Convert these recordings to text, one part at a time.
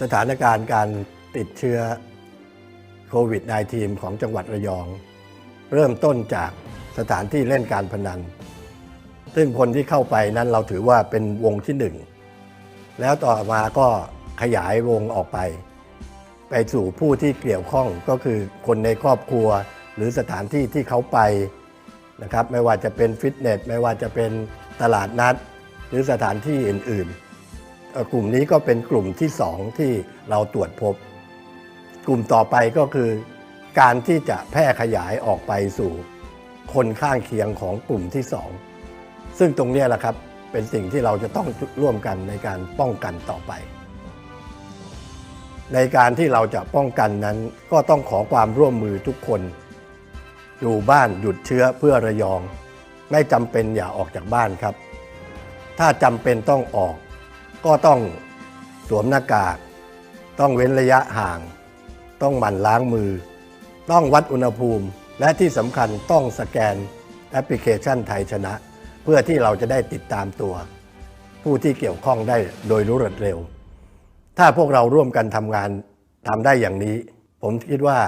สถานการณ์การติดเชื้อโควิด -19 ของจังหวัดระยอง เริ่มต้นจากสถานที่เล่นการพนัน ซึ่งคนที่เข้าไปนั้นเราถือว่าเป็นวงที่หนึ่ง แล้วต่อมาก็ขยายวงออกไป ไปสู่ผู้ที่เกี่ยวข้องก็คือคนในครอบครัวหรือสถานที่ที่เขาไปนะครับไม่ว่าจะเป็นฟิตเนสไม่ว่าจะเป็นตลาดนัด หรือสถานที่อื่นๆ กลุ่มนี้ก็เป็นกลุ่มที่สองที่เราตรวจพบ กลุ่มต่อไปก็คือการที่จะแพร่ขยายออกไปสู่คนข้างเคียงของกลุ่มที่สองซึ่งตรงนี้แหละครับเป็นสิ่งที่เราจะต้องร่วมกันในการป้องกันต่อไป ในการที่เราจะป้องกันนั้นก็ต้องขอความร่วมมือทุกคน อยู่บ้านหยุดเชื้อเพื่อระยอง ไม่จำเป็นอย่าออกจากบ้านครับ ถ้าจำเป็นต้องออก ก็ต้องสวมหน้ากาก ต้องเว้นระยะห่าง ต้องหมั่นล้างมือ ต้องวัดอุณหภูมิ และที่สำคัญต้องสแกนแอปพลิเคชันไทยชนะ เพื่อที่เราจะได้ติดตามตัว ผู้ที่เกี่ยวข้องได้โดยรวดเร็ว ถ้าพวกเราร่วมกันทำงานทำได้อย่างนี้ ผมคิดว่า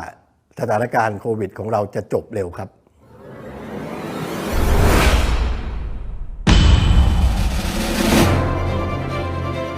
สถานการณ์โควิดของเราจะจบเร็วครับ